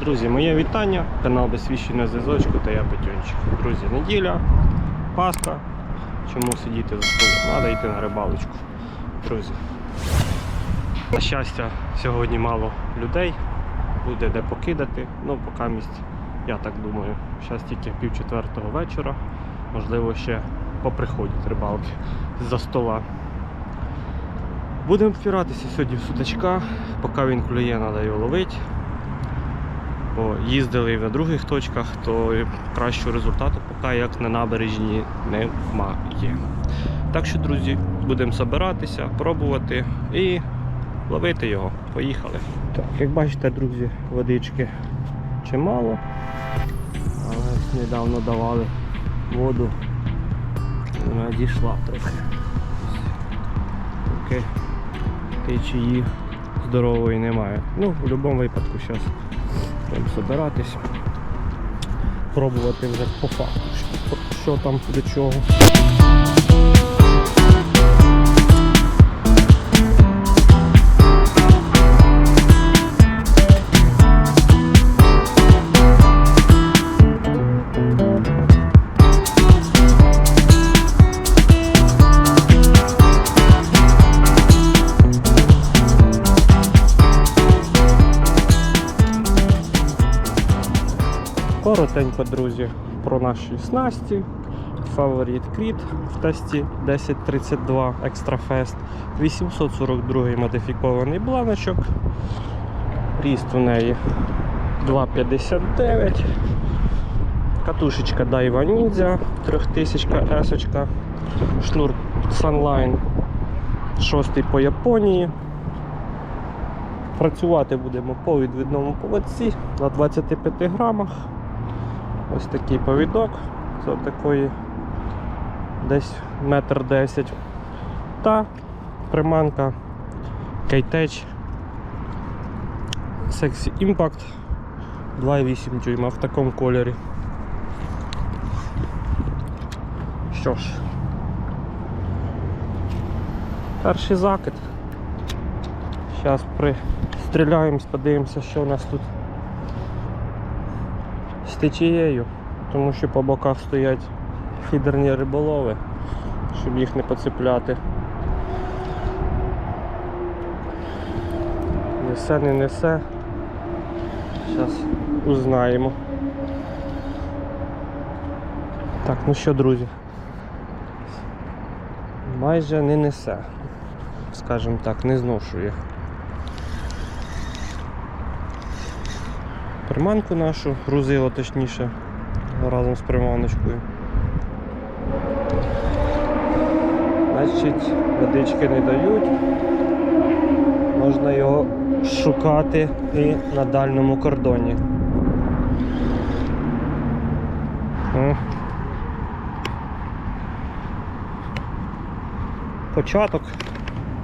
Друзі, моє вітання, канал Безсвіщеного зв'язочку та я Петюнчик. Друзі, неділя, Пасха. Чому сидіти за столом? Треба йти на рибалочку. Друзі. На щастя, сьогодні мало людей, буде де покидати. Ну, поки місць, я так думаю. Зараз тільки пів четвертого вечора. Можливо, ще поприходять рибалки з-за стола. Будемо впиратися сьогодні в судачка, поки він клює, треба його ловити. Бо їздили на других точках, то кращого результату поки як на набережні немає. Так що, друзі, будемо збиратися, пробувати і ловити його. Поїхали. Так, як бачите, друзі, водички чимало, але недавно давали воду, вона дійшла трохи. Поки течії здорової немає. Ну, в будь-якому випадку зараз будемо збиратись, пробувати вже по факту, що, там до чого. Коротенько, друзі, про наші снасті. Фаворит Кріт в тесті 1032 Extra Fest, 842 модифікований бланочок. Ріст у неї 2,59. Катушечка Daiwa Ninja 3000 S. Шнур Sunline 6 по Японії. Працювати будемо по відвідному поводці на 25 грамах. Ось такий повідок з такої десь метр десять. Та приманка Кейтеч Sexy Impact 2,8 дюйма в такому кольорі. Що ж, перший закид. Зараз пристріляємось, подивимося, що у нас тут з течією, тому що по боках стоять фідерні риболови, щоб їх не поцепляти. Несе, не несе. Зараз узнаємо. Так, ну що, друзі? Майже не несе, скажімо так, не зношує. Приманку нашу, грузило точніше, разом з приманочкою. Значить, водички не дають. Можна його шукати і на дальньому кордоні. О. Початок.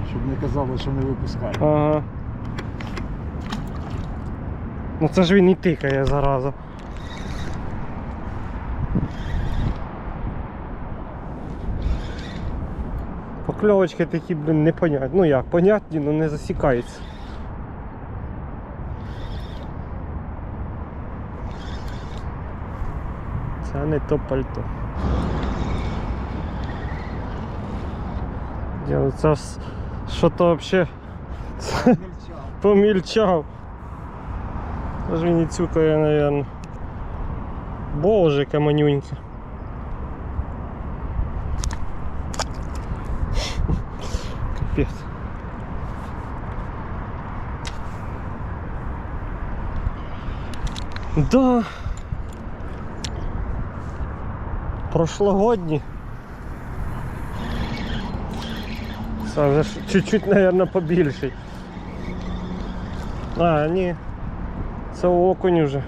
Щоб не казали, що не випускають. Ага. Ну це ж він і тикає зараза. Покльовочки такі, блін, непонятні. Ну як, понятні, але не засікаються. Це не то пальто. Це що то взагалі помільчав. Аж він і цюкає, наверное. Боже, яка манюнька. Капець. Да. Прошлогодні. Це чуть-чуть, наверное, побільший. А, ні. Це окунь уже.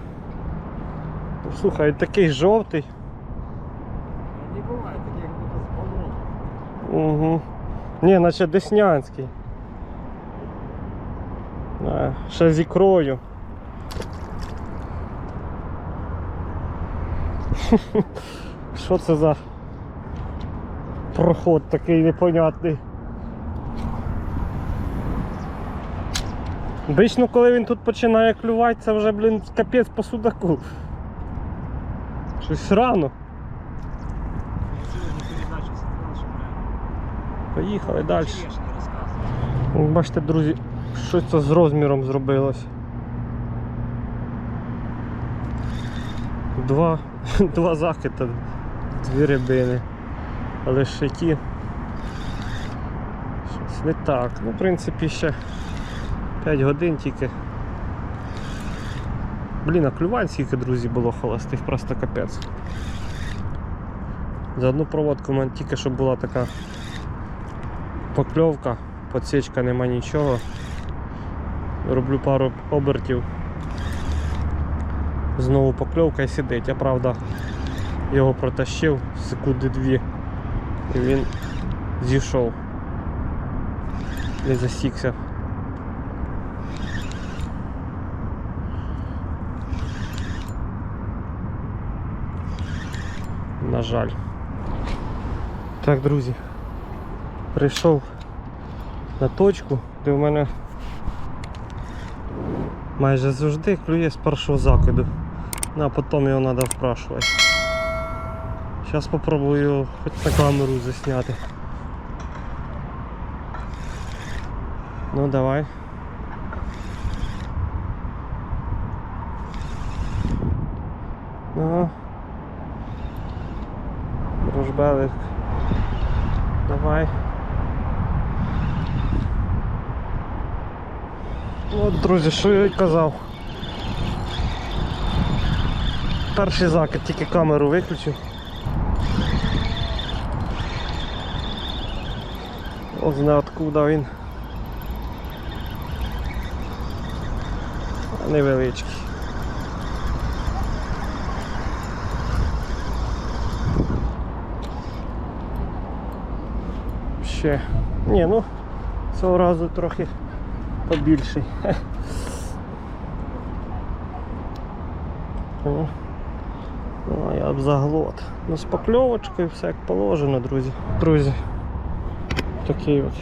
Слухай, такий жовтий. Не буває таке, як будто з болота. Угу. Ні, наче Деснянський. А, ще з ікрою. Що це за проход такий непонятний? Обично, коли він тут починає клювати, це вже, блін, капець по судаку. Щось рано. Поїхали далі. Бачите, друзі, що це з розміром зробилось. Два, два закита, дві рибини. Але ж які. Щось не так. Ну, в принципі, ще 5 годин тільки. Блін, а клювань скільки, друзі, було холостих, просто капець. За одну проводку в мене тільки що була така покльовка, подсічка нема нічого. Роблю пару обертів. Знову покльовка і сидить. Я правда його протащив секунди дві і він зійшов. Не засікся. На жаль. Так, друзі, прийшов на точку, де в мене майже завжди клює з першого закиду. Ну, а потім його треба впрашувати. Зараз спробую хоч на камеру засняти. Ну давай. Ну. Рожбелик. Давай. От, друзі, що я й казав. Перший закид, тільки камеру виключив. От знає откуда він. Невеличкий. Ще. Ні, ну цього разу трохи побільший. Ну, я б заглот. Ну, з покльовочкою все як положено, друзі. Друзі. Такий от.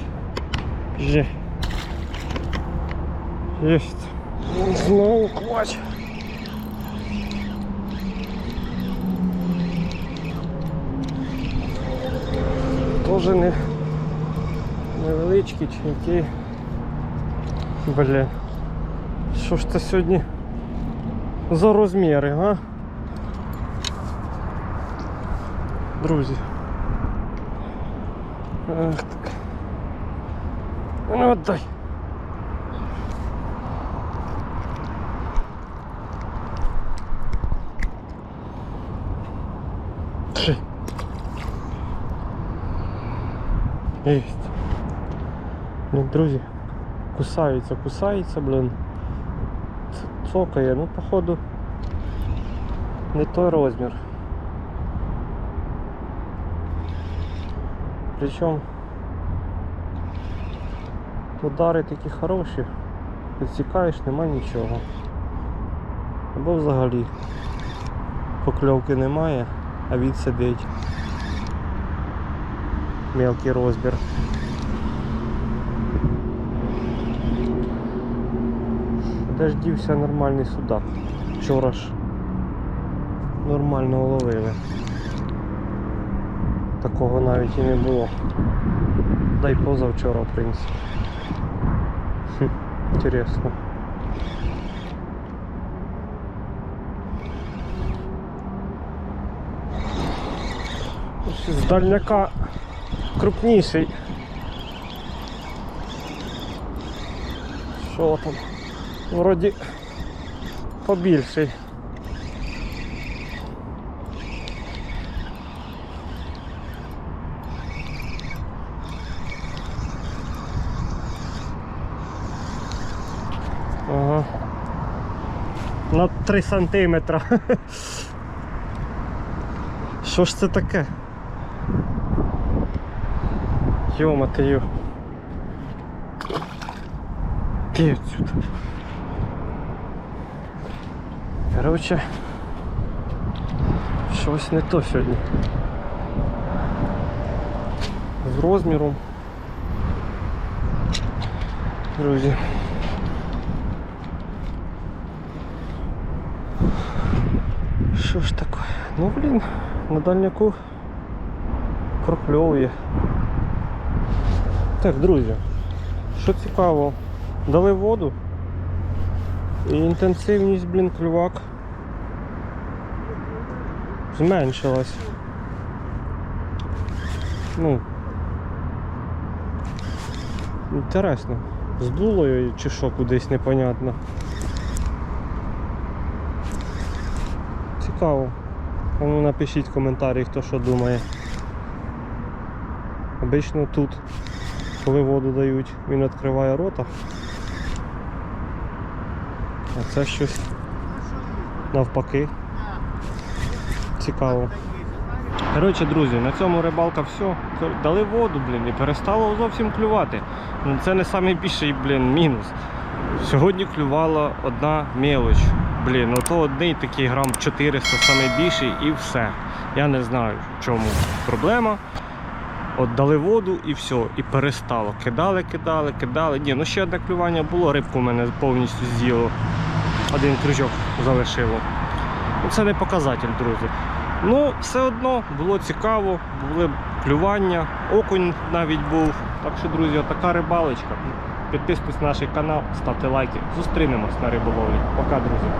Же. Єсть. Знову квач. Тоже не невеличкий чи який. Бля. Що ж це сьогодні за розміри, га? Друзі. Ах так. Ну отдай. Три. Блін, друзі, кусаються, кусаються, блин. Цокає, ну походу не той розмір. Причому удари такі хороші, підсікаєш, нема нічого. Або взагалі покльовки немає, а він сидить. Мелкий розмір. Де ж дівся нормальний судак. Вчора ж нормально ловили. Такого навіть і не було. Да й позавчора, в принципі. Хм, Інтересно. З дальняка крупніший. Що там? Вроді побільший. Ага. На 3 сантиметра. Що ж це таке? Йома ти йо. Ти отсюда. Коротше, щось не то сьогодні. З розміром. Друзі. Що ж таке? Ну блін, на дальняку прокльовує. Так, друзі, що цікаво, дали воду і інтенсивність, блін, клювак зменшилась. Ну. Інтересно. Здуло її чи що кудись непонятно. Цікаво. Ну напишіть в коментарі, хто що думає. Обично тут, коли воду дають, він відкриває рота. А це щось навпаки. Цікаво. Коротше, друзі, на цьому рибалка все. Дали воду, блін, і перестало зовсім клювати. Ну, Це не найбільший, блін, мінус. Сьогодні клювала одна мелоч. Блін, ну то одний такий грам 400 найбільший і все. Я не знаю, в чому проблема. От дали воду і все, і перестало. Кидали, кидали, кидали. Ні, ну ще одне клювання було, рибку в мене повністю з'їло. Один крючок залишило. Ну, Це не показатель, друзі. Ну, все одно було цікаво, були клювання, окунь навіть був. Так що, друзі, така рибалочка. Підписуйтесь на наш канал, ставте лайки. Зустрінемось на риболовлі. Пока, друзі.